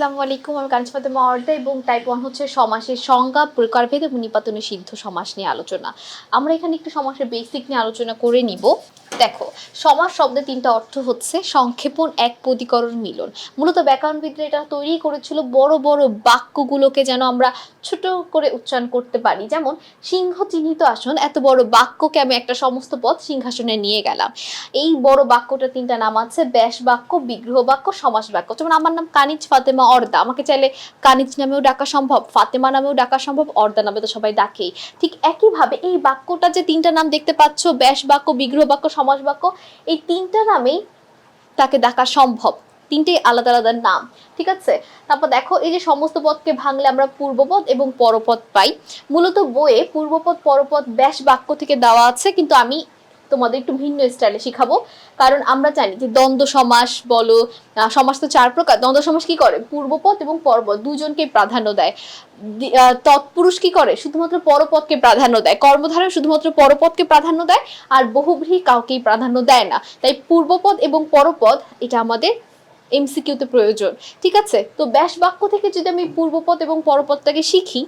আসসালামু আলাইকুম। আমি কাঞ্চ ফাতেমা এবং টাইপ ওয়ান হচ্ছে সমাসের সংজ্ঞা, প্রকারভেদ এবং নিপাতনে সিদ্ধ সমাস নিয়ে আলোচনা। আমরা এখানে একটু সমাসের বেসিক নিয়ে আলোচনা করে নিব। দেখো, সমাস শব্দের তিনটা অর্থ হচ্ছে সংক্ষেপণ, এক পদিকরণ মিলন। মূলত ব্যাকরণবিদরা এটা তৈরি করেছিল বড় বড় বাক্যগুলোকে যেন আমরা ছোট করে উচ্চারণ করতে পারি। যেমন, সিংহ চিহ্নিত আসন, এত বড় বাক্যকে আমি একটা সমস্ত পদ সিংহাসনে নিয়ে গেলাম। এই বড় বাক্যটা তিনটা নাম আছে, ব্যাস বাক্য, বিগ্রহ বাক্য, সমাস বাক্য। যেমন, আমার নাম কানিজ ফাতেমা অর্দা। আমাকে চাইলে কানিজ নামেও ডাকা সম্ভব, ফাতেমা নামেও ডাকা সম্ভব, অর্দা নামে তো সবাই ডাকেই। ঠিক একইভাবে এই বাক্যটা যে তিনটা নাম দেখতে পাচ্ছ, ব্যাস বাক্য, বিগ্রহ বাক্য সমাজ বাক্য, এই তিনটা নামেই তাকে ডাকা সম্ভব। তিনটেই আলাদা আলাদা নাম, ঠিক আছে? তারপর দেখো, এই যে সমস্ত পদকে ভাঙলে আমরা পূর্বপদ এবং পরপদ পাই। মূলত বইয়ে পূর্বপদ, পরপদ, ব্যাস বাক্য থেকে দেওয়া আছে, কিন্তু আমি তোমাদের একটু ভিন্ন স্টাইলে শিখাবো। কারণ আমরা জানি যে দ্বন্দ্ব সমাস বলো সমাস তো চার প্রকার। দ্বন্দ্ব সমাস কি করে? পূর্বপদ এবং পরপদ দুজনকেই প্রাধান্য দেয়। তৎপুরুষ কি করে? শুধুমাত্র পরপদকে প্রাধান্য দেয়। কর্মধারা শুধুমাত্র পরপদকে প্রাধান্য দেয় আর বহুব্রীহি কাউকেই প্রাধান্য দেয় না। তাই পূর্বপদ এবং পরপদ এটা আমাদের এমসিকিউতে প্রয়োজন। ঠিক আছে? তো ব্যাস বাক্য থেকে যদি আমি পূর্বপদ এবং পরপদটাকে শিখি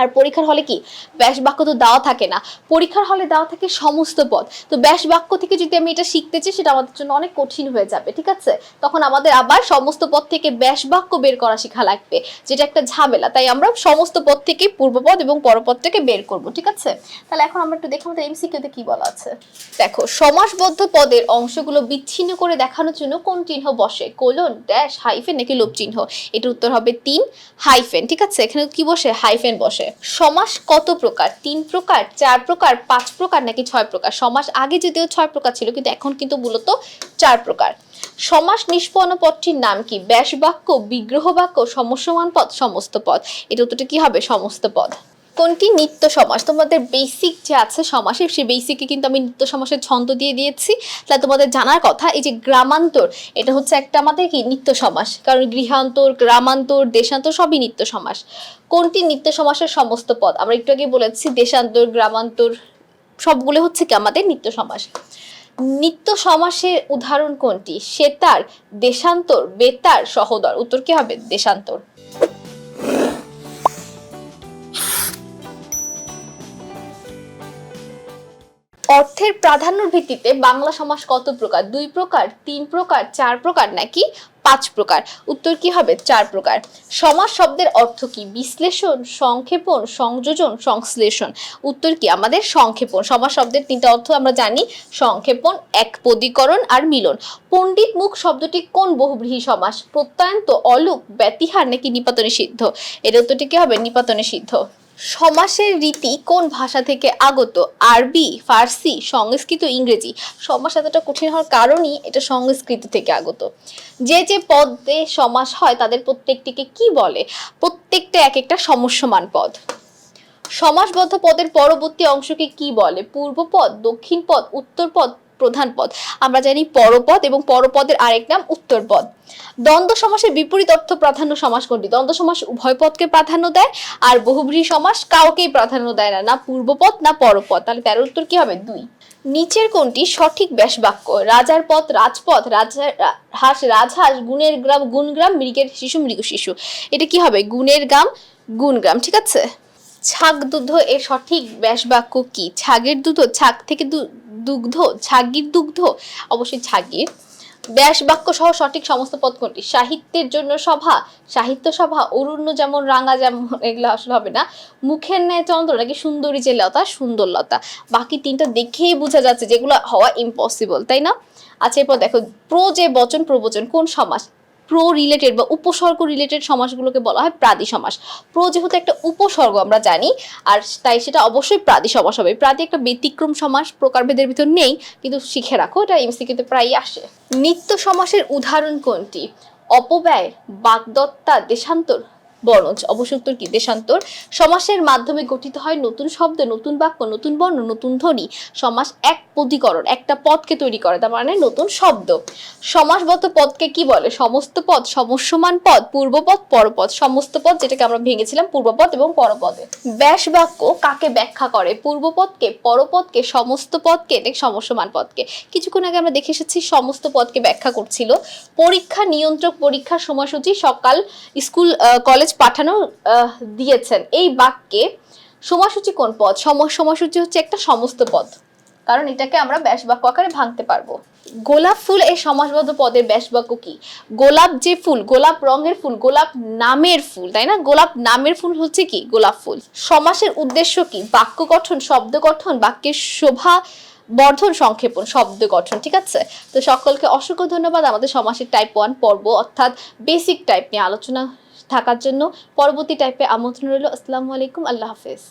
আর পরীক্ষার হলে কি? ব্যাস বাক্য তো দেওয়া থাকে না। পরীক্ষার হলে দেওয়া থাকে সমস্ত পদ। তো ব্যাস বাক্য থেকে যদি আমি এটা শিখতে চাই, সেটা আমাদের জন্য অনেক কঠিন হয়ে যাবে, ঠিক আছে? তখন আমাদের আবার সমস্ত পদ থেকে ব্যাস বাক্য বের করা শেখা লাগবে, যেটা একটা ঝামেলা। তাই আমরা সমস্ত পদ থেকে পূর্বপদ এবং পরপদটাকে বের করব, ঠিক আছে? তাহলে এখন আমরা একটু দেখি আমাদের এমসিকিউতে কি বলা আছে। দেখো, সমাসবদ্ধ পদের অংশগুলো বিচ্ছিন্ন করে দেখানোর জন্য কোন চিহ্ন বসে? কোলন, ড্যাশ, হাইফেন নাকি লোপ চিহ্ন এটার উত্তর হবে তিন, হাইফেন, ঠিক আছে? এখানে কি বসে? হাইফেন বসে। সমাস কত প্রকার? তিন প্রকার, চার প্রকার, পাঁচ প্রকার নাকি ছয় প্রকার? সমাস আগে যদিও ছয় প্রকার ছিল, কিন্তু এখন কিন্তু মূলত চার প্রকার। সমাস নিষ্পন্ন পদটির নাম কি? ব্যাস বাক্য বিগ্রহ বাক্য সমস্যমান পদ, সমস্ত পদ। এটা উত্তরটা কি হবে? সমস্ত পদ। কোনটি? নিত্য সমাস। তোমাদের বেসিক যে আছে সমাসের সেই বেসিকে কিন্তু আমি নিত্য সমাসের ছন্দ দিয়ে দিয়েছি। তাহলে তোমাদের জানার কথা, এই যে গ্রামান্তর, এটা হচ্ছে একটা আমাদের কি? নিত্য সমাস। কারণ গৃহান্তর, গ্রামান্তর, দেশান্তর সবই নিত্য সমাস। কোনটি নিত্য সমাসের সমস্ত পদ? আমরা একটু আগে বলেছি, দেশান্তর, গ্রামান্তর, সবগুলো হচ্ছে কি আমাদের নিত্য সমাস। নিত্য সমাসের উদাহরণ কোনটি? সেতার, দেশান্তর, বেতার, সহদর। উত্তর কি হবে? দেশান্তর। অর্থের প্রাধান্যর ভিত্তিতে বাংলা সমাস কত প্রকার? দুই প্রকার, তিন প্রকার, চার প্রকার নাকি পাঁচ প্রকার? উত্তর কি হবে? চার প্রকার। সমাস শব্দের অর্থ কি? বিশ্লেষণ, সংক্ষেপণ, সংযোজন, সংশ্লেষণ। উত্তর কি? আমাদের সংক্ষেপণ। সমাস শব্দের তিনটা অর্থ আমরা জানি। সংক্ষেপণ এক পদীকরণ আর মিলন। পণ্ডিত মুখ শব্দটি কোন বহুব্রীহি সমাস? প্রত্যয়ন্ত অলুক, ব্যতিহার নাকি নিপাতনে সিদ্ধ? এর উত্তরটি কি হবে? নিপাতনে সিদ্ধ। সমাসের রীতি কোন ভাষা থেকে আগত? আরবি, ফার্সি, সংস্কৃত, ইংরেজি? সমাস এতটা কঠিন হওয়ার কারণই এটা সংস্কৃত থেকে আগত। যে যে পদে সমাস হয়, তাদের প্রত্যেকটিকে কি বলে? প্রত্যেকটা এক একটা সমস্যমান পদ। সমাসবদ্ধ পদের পরবর্তী অংশকে কি বলে? পূর্ব পদ, দক্ষিণ পদ, উত্তর পদ প্রধান পদ। আমরা জানি পরপদ এবং পরপদের আরেক নাম উত্তর পদ দ্বন্দ্ব সমাসের বিপরীত অর্থ প্রাধান্য সমাস কোনটি? দ্বন্দ্ব সমাস উভয় পদকে প্রাধান্য দেয় আর বহুব্রীহি সমাস কাউকেই প্রাধান্য দেয় না না পূর্বপদ, না পরপদ। তাহলে তেরো উত্তর কি হবে? দুই। নিচের কোনটি? সঠিক ব্যাস বাক্য রাজার পথ রাজপথ রাজার হাঁস, রাজহাঁস, গুণের গ্রাম, গুণগ্রাম, মৃগের শিশু, মৃগ শিশু। এটা কি হবে? গুণের গ্রাম, গুণগ্রাম, ঠিক আছে? ছাগ দুধ এর সঠিক ব্যাস বাক্য কি? ছাগের দুধ ছাগ থেকে দুগ্ধ, ছাগির দুগ্ধ, অবশ্যই ছাগির, ব্যাস বাক্য সহ সঠিক সমস্ত পদ কোনটি সাহিত্যের জন্য সভা, সাহিত্য সভা, অরুণ্য যেমন, রাঙা যেমন, এগুলো আসলে হবে না। মুখের ন্যায় চন্দ্র নাকি সুন্দরী যে লতা সুন্দর লতা বাকি তিনটা দেখেই বোঝা যাচ্ছে যেগুলো হওয়া ইম্পসিবল তাই না? আচ্ছা এরপর দেখো, প্রো যে বচন, প্রবচন, কোন সমাস? প্রো রিলেটেড বা উপসর্গ রিলেটেড সমাসগুলোকে বলা হয় প্রাদি সমাস। প্রো যেহেতু একটা উপসর্গ আমরা জানি, আর তাই সেটা অবশ্যই প্রাদি সমাস হবে। প্রাদি একটা ব্যতিক্রম সমাস, প্রকারভেদের ভিতর নেই, কিন্তু শিখে রাখো, এটা এমসিকিউতে প্রায়ই আসে। নিত্য সমাসের উদাহরণ কোনটি? অপব্যয়, বাগদত্তা, দেশান্তর। বর্ণজ অবশ্য উত্তর কি? দেশান্তর। সমাসের মাধ্যমে গঠিত হয় নতুন শব্দ নতুন বাক্য নতুন বর্ণ নতুন ধ্বনি। সমাস এক পদীকরণ একটা পদকে তৈরি করে তার মানে নতুন শব্দ। সমাসবদ্ধ পদকে কি বলে? সমস্ত পদ সমস্যমান পদ পূর্বপদ পরপদ। সমস্ত পদ যেটাকে আমরা ভেঙেছিলাম পূর্বপদ এবং পরপদে। ব্যাস বাক্য কাকে ব্যাখ্যা করে? পূর্বপদকে পরপদকে সমস্ত পদকে সমস্যমান পদকে। কিছুক্ষণ আগে আমরা দেখে এসেছি সমস্ত পদকে ব্যাখ্যা করছিল। পরীক্ষা নিয়ন্ত্রক পরীক্ষার সময়সূচি সকাল স্কুল আহ, কলেজ পাঠানো দিয়েছেন। এই বাক্যে সময়সূচি কোন পদ? সম- সময়সূচি হচ্ছে একটা সমস্ত পদ। কারণ এটাকে আমরা ব্যাস বাক্য আকারে ভাঙতে পারব। গোলাপ ফুল, এই সমাসবদ্ধ পদের ব্যাস বাক্য কি? গোলাপ যে ফুল, গোলাপ রঙের ফুল, গোলাপ নামের ফুল, তাই না? গোলাপ নামের ফুল হচ্ছে কি? গোলাপ ফুল। সমাসের উদ্দেশ্য কি? বাক্য গঠন, শব্দ গঠন, বাক্যের শোভা বর্ধন, সংক্ষেপণ, শব্দ গঠন, ঠিক আছে? তো সকলকে অসংখ্য ধন্যবাদ আমাদের সমাসের টাইপ ওয়ান পর্ব, অর্থাৎ বেসিক টাইপ নিয়ে আলোচনা থাকার জন্য পরবর্তী টাইপে আমন্ত্রণ রইল। আসসালামু আলাইকুম আল্লাহ হাফেজ।